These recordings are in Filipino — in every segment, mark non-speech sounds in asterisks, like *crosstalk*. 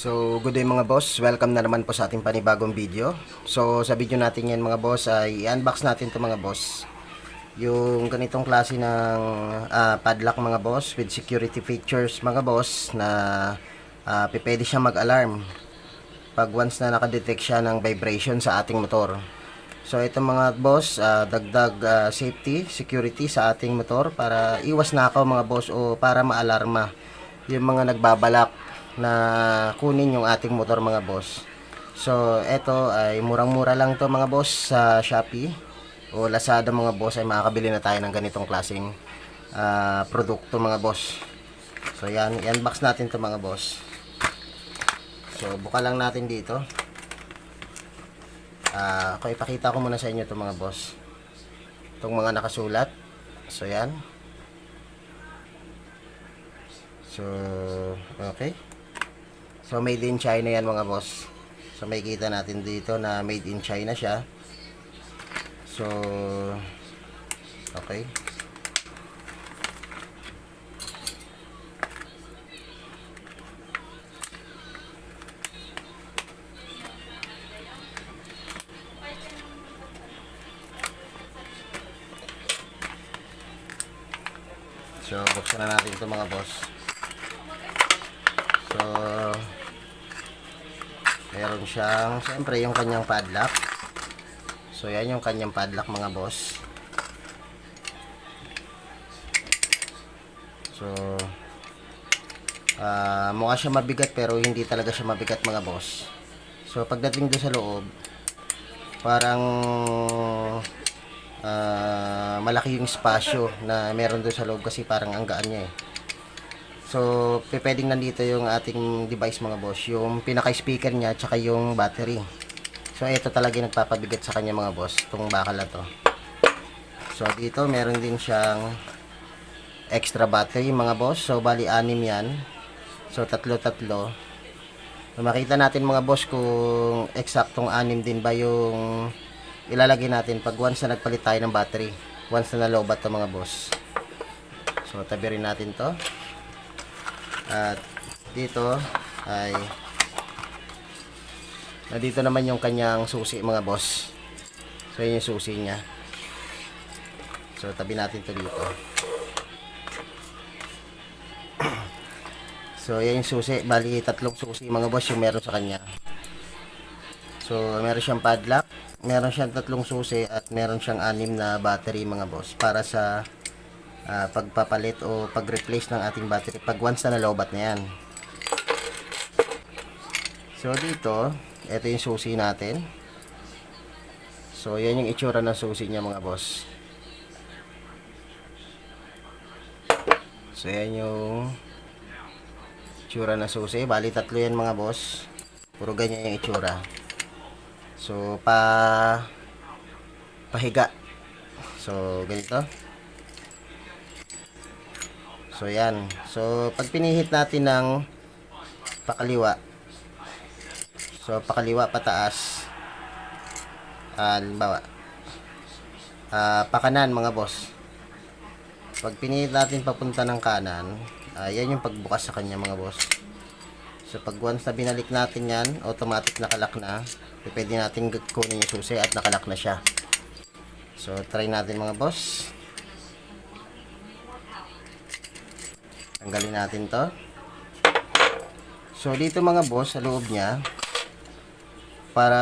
So, good day mga boss. Welcome na naman po sa ating panibagong video. So, sa video natin yan mga boss ay i-unbox natin to mga boss. Yung ganitong klase ng ah, padlock mga boss with security features mga boss na uh, pwede siya mag-alarm pag once na nakadetect siya ng vibration sa ating motor. So, ito mga boss, ah, dagdag ah, safety, security sa ating motor para iwas nakaw mga boss o para maalarma yung mga nagbabalak na kunin yung ating motor mga boss. So, eto ay murang-mura lang to mga boss sa Shopee o Lazada mga boss ay makakabili na tayo ng ganitong klaseng ah, produkto mga boss. So, yan, i-unbox natin to mga boss. So, buka lang natin dito. Ah, ako ipakita ko muna sa inyo to mga boss. Itong mga nakasulat. So, yan. So, okay. So, made in China yan mga boss. So, may kita natin dito na made in China siya. So, okay. So, buksan na natin ito mga boss. So, meron siyang, siyempre yung kanyang padlock. So, yan yung kanyang padlock mga boss. So, ah mukha siya mabigat pero hindi talaga siya mabigat mga boss. So, pagdating doon sa loob, parang ah, malaki yung espasyo na meron doon sa loob kasi parang ang gaan niya eh. So, pwedeng nandito yung ating device mga boss, yung pinaka-speaker niya tsaka yung battery. So, ito talaga yung nagpapabigat sa kanya mga boss, itong bakal na to. So, dito meron din siyang extra battery mga boss. So, bali anim yan. So, tatlo-tatlo. So, makita natin mga boss kung eksaktong anim din ba yung ilalagay natin pag once na nagpalit tayo ng battery. Once na nalobat to mga boss. So, tabi rin natin to. At dito ay na dito naman yung kanyang susi mga boss. So, yun yung susi niya. So, tabi natin to dito. *clears throat* So, yan yung susi. Bali, tatlong susi mga boss yung meron sa kanya. So, meron siyang padlock, meron siyang tatlong susi, at meron siyang anim na battery mga boss para sa ah, pagpapalit o pag-replace ng ating battery pag once na nalobat na yan. So, dito, ito yung susi natin. So, yan yung itsura ng susi niya mga boss. So, yan yung itsura ng susi. Bali, tatlo yan mga boss. Puro ganyan yung itsura. So, pa pahiga. So, ganito. So, yan. So, pag pinihit natin ng pakaliwa, so, pakaliwa pataas, halimbawa, ah, pakanan mga boss. Pag pinihit natin papunta ng kanan, ah, yan yung pagbukas sa kanya mga boss. So, pag once na binalik natin yan, automatic nakalak na. Pwede natin kunin yung susi at nakalak na siya. So, try natin mga boss. Tanggalin natin to. So, dito mga boss, sa loob niya, para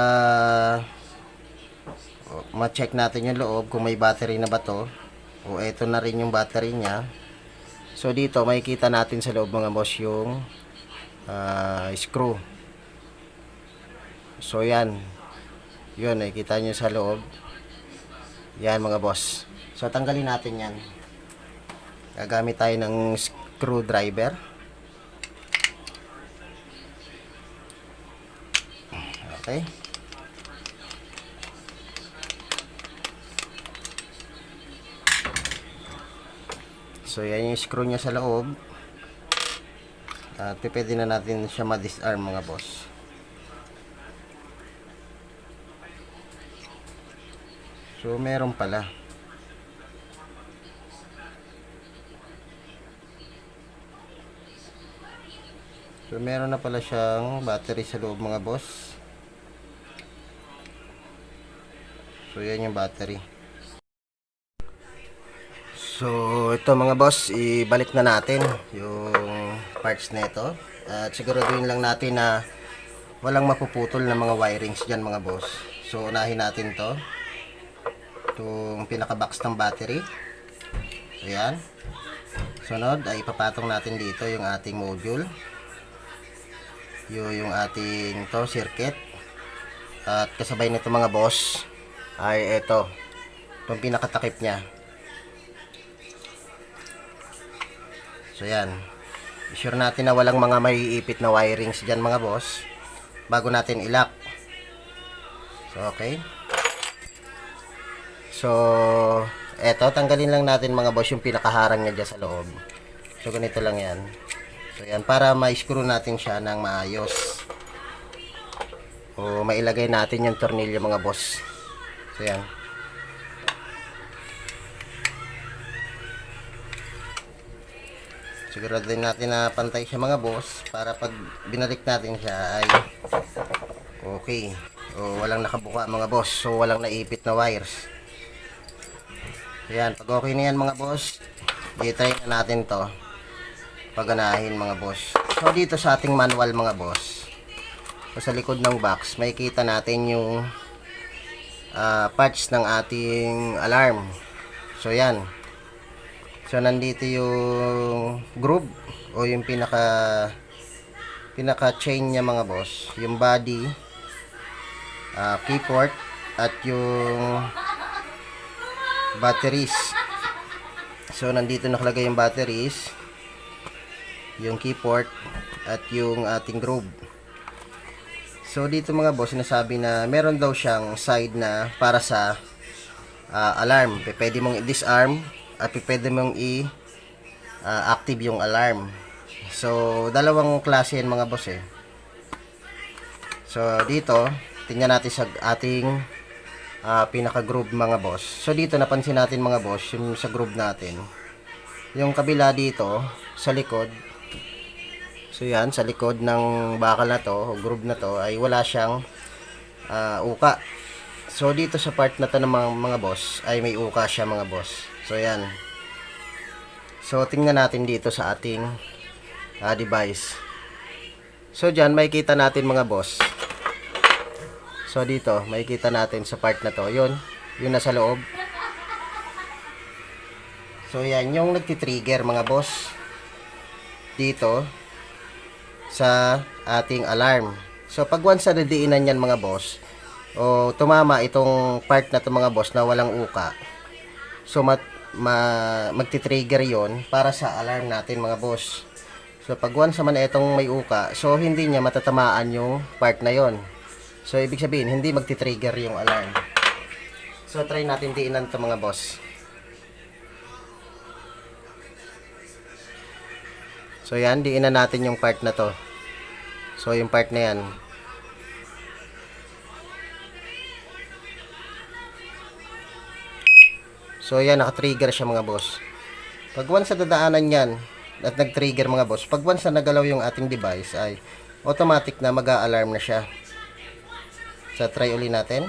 ma-check natin yung loob kung may battery na ba to. O, eto na rin yung battery niya. So, dito, makikita natin sa loob mga boss yung ah, screw. So, yan. Yun, nakikita nyo sa loob. Yan mga boss. So, tanggalin natin yan. Gagamit tayo ng screwdriver. Okay. So, yan yung screw niya sa loob. At pwede na natin siya ma-disarm mga boss. So, meron pala. So, meron na pala siyang battery sa loob mga boss. So, yan yung battery. So, ito mga boss, ibalik na natin yung parts na ito. At siguraduhin lang natin na walang mapuputol na mga wirings dyan mga boss. So, unahin natin to. Itong pinaka-box ng battery. Ayan. Sunod ay ipapatong natin dito yung ating module. Yung, yung ating to circuit. At kasabay nito mga boss ay ito. Itong pinakatakip niya. So yan. Sure natin na walang mga maiipit na wirings dyan mga boss. Bago natin ilock. So okay. So eto tanggalin lang natin mga boss yung pinakaharang niya dyan sa loob. So ganito lang yan. So yan para ma-screw natin siya ng maayos. O mailagay natin yung tornilyo mga boss. So yan. Siguraduhin natin na pantay siya mga boss para pag binalik natin siya ay okay. O walang nakabuka mga boss. So walang naipit na wires. Ayan, pag okay na yan mga boss, i-try na natin to. Paganahin mga boss. So dito sa ating manual mga boss, sa likod ng box, may kita natin yung ah, parts ng ating alarm. So yan. So nandito yung groove o yung pinaka pinaka chain niya mga boss, yung body, ah, key port at yung batteries. So nandito nakalagay yung batteries, yung key port at yung ating groove. So dito mga boss, sinasabi na meron daw siyang side na para sa ah, alarm. Pwede mong i-disarm at pwede mong i-active yung alarm. So dalawang klase yan mga boss eh. So dito, tingnan natin sa ating ah, pinaka-groove mga boss. So dito napansin natin mga boss, yung sa groove natin. Yung kabila dito, sa likod, So yan, sa likod ng bakal na to, o groove na to, ay wala siyang ah, uka. So dito sa part na to ng mga, mga boss, ay may uka siya mga boss. So yan. So tingnan natin dito sa ating ah, device. So dyan, makikita natin mga boss. So dito, makikita natin sa part na to. Yun, yun nasa loob. So yan, yung nagtitrigger mga boss. Dito, sa ating alarm. So pag once na nadiinan yan mga boss, o tumama itong part na to mga boss na walang uka, so mat, ma, magti-trigger yon para sa alarm natin mga boss. So pag once naman itong may uka, so hindi niya matatamaan yung part na yon. So ibig sabihin, hindi magti-trigger yung alarm. So try natin diinan to mga boss. So yan, diinan natin yung part na to. So yung part na yan. So yan, naka-trigger siya mga boss. Pag once na dadaanan yan, at nag-trigger mga boss, pag once na nagalaw yung ating device ay automatic na mag-a-alarm na siya. So try uli natin.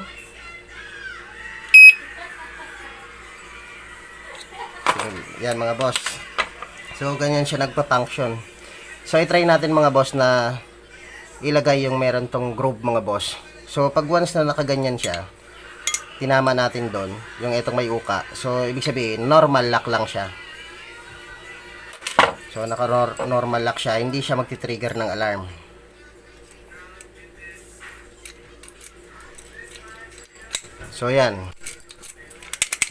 Yan mga boss. So, ganyan siya nagpa-function. So, i-try natin mga boss na ilagay yung meron tong groove mga boss. So, pag once na nakaganyan siya, tinama natin doon, yung itong may uka. So, ibig sabihin, normal lock lang siya. So, naka-normal lock siya. Hindi siya magti-trigger ng alarm. So, yan.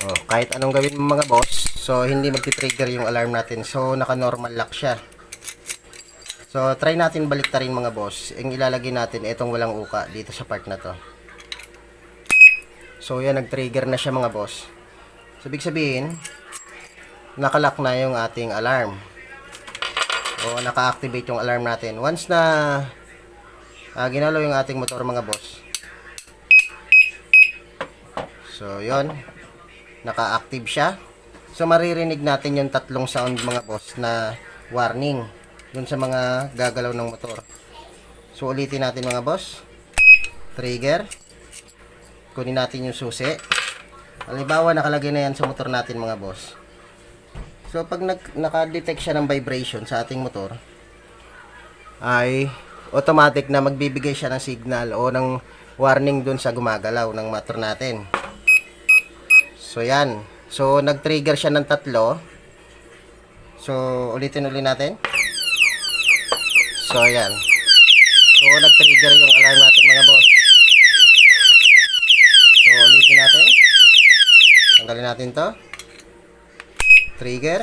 Oh, kahit anong gawin mga boss, so hindi magti-trigger yung alarm natin. So naka-normal lock siya. So try natin balik rin mga boss. Ang ilalagay natin itong walang uka dito sa part na to. So yan nag-trigger na siya mga boss. So ibig sabihin, nakalock na yung ating alarm. O naka-activate yung alarm natin. Once na uh, ginalaw yung ating motor mga boss. So yon naka-active siya. So maririnig natin yung tatlong sound mga boss na warning. dun sa mga gagalaw ng motor. So ulitin natin mga boss. Trigger. Kunin natin yung susi. Halimbawa nakalagay na yan sa motor natin mga boss. So pag naka-detect siya ng vibration sa ating motor, ay automatic na magbibigay siya ng signal o ng warning dun sa gumagalaw ng motor natin. So yan. So nag-trigger siya ng tatlo. So ulitin uli natin. So yan. So nag-trigger yung alarm natin mga boss. So ulitin natin. Tanggalin natin to. Trigger.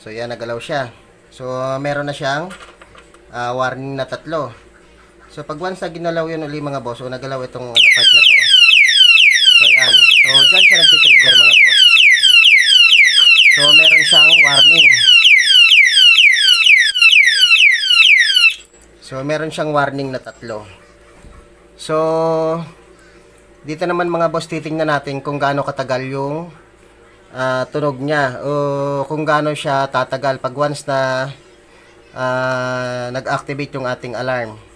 So yan nagalaw siya. So meron na siyang ah, warning na tatlo. So pag once na ginalaw yun uli mga boss o nagalaw itong ano, part na to. So yan. So dyan siya nagtitrigger mga boss. So meron siyang warning. So meron siyang warning na tatlo. So dito naman mga boss titingnan natin kung gaano katagal yung ah, tunog niya o kung gaano siya tatagal pag once na ah, nag-activate yung ating alarm.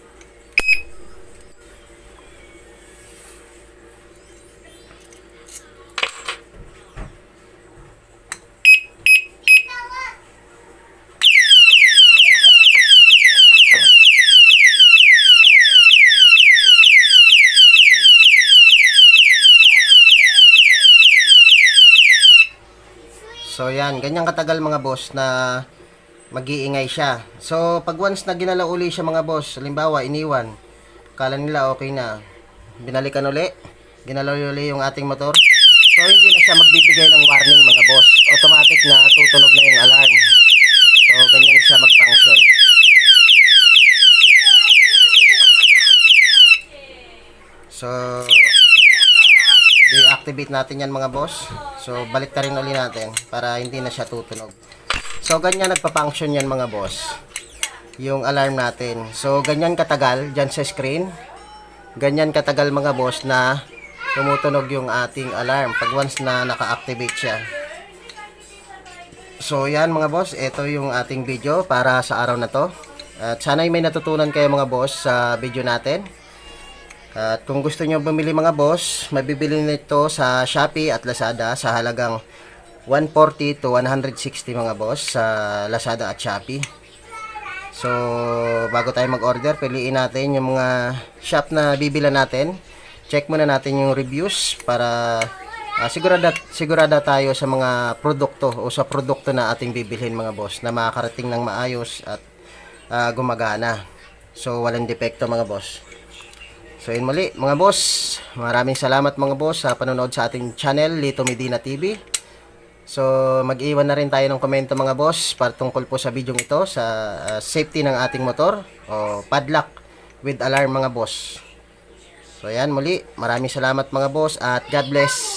So yan, ganyan katagal mga boss na mag-iingay siya. So pag once na ginalaw uli siya mga boss, halimbawa iniwan, kala nila okay na, binalikan uli, ginalaw uli yung ating motor. So hindi na siya magbibigay ng warning mga boss. Automatic na tutunog na yung alarm. So ganyan siya mag-function. So deactivate natin yan mga boss. So balik ta rin uli natin para hindi na siya tutunog. So ganyan nagpa-function yan mga boss. Yung alarm natin. So ganyan katagal dyan sa screen. Ganyan katagal mga boss na tumutunog yung ating alarm pag once na naka-activate siya. So yan mga boss, ito yung ating video para sa araw na to. At sana'y may natutunan kayo mga boss sa video natin. At kung gusto nyo bumili mga boss, mabibili nito sa Shopee at Lazada sa halagang 140 to 160 mga boss sa Lazada at Shopee. So, bago tayo mag-order, piliin natin yung mga shop na bibila natin. Check muna natin yung reviews para ah, sigurada, sigurada tayo sa mga produkto o sa produkto na ating bibilhin mga boss na makakarating ng maayos at ah, gumagana. So, walang depekto mga boss. So yun muli mga boss, maraming salamat mga boss sa panonood sa ating channel Lito Medina TV. So mag-iwan na rin tayo ng komento mga boss para tungkol po sa video ito sa uh, safety ng ating motor o padlock with alarm mga boss. So yan muli, maraming salamat mga boss at God bless.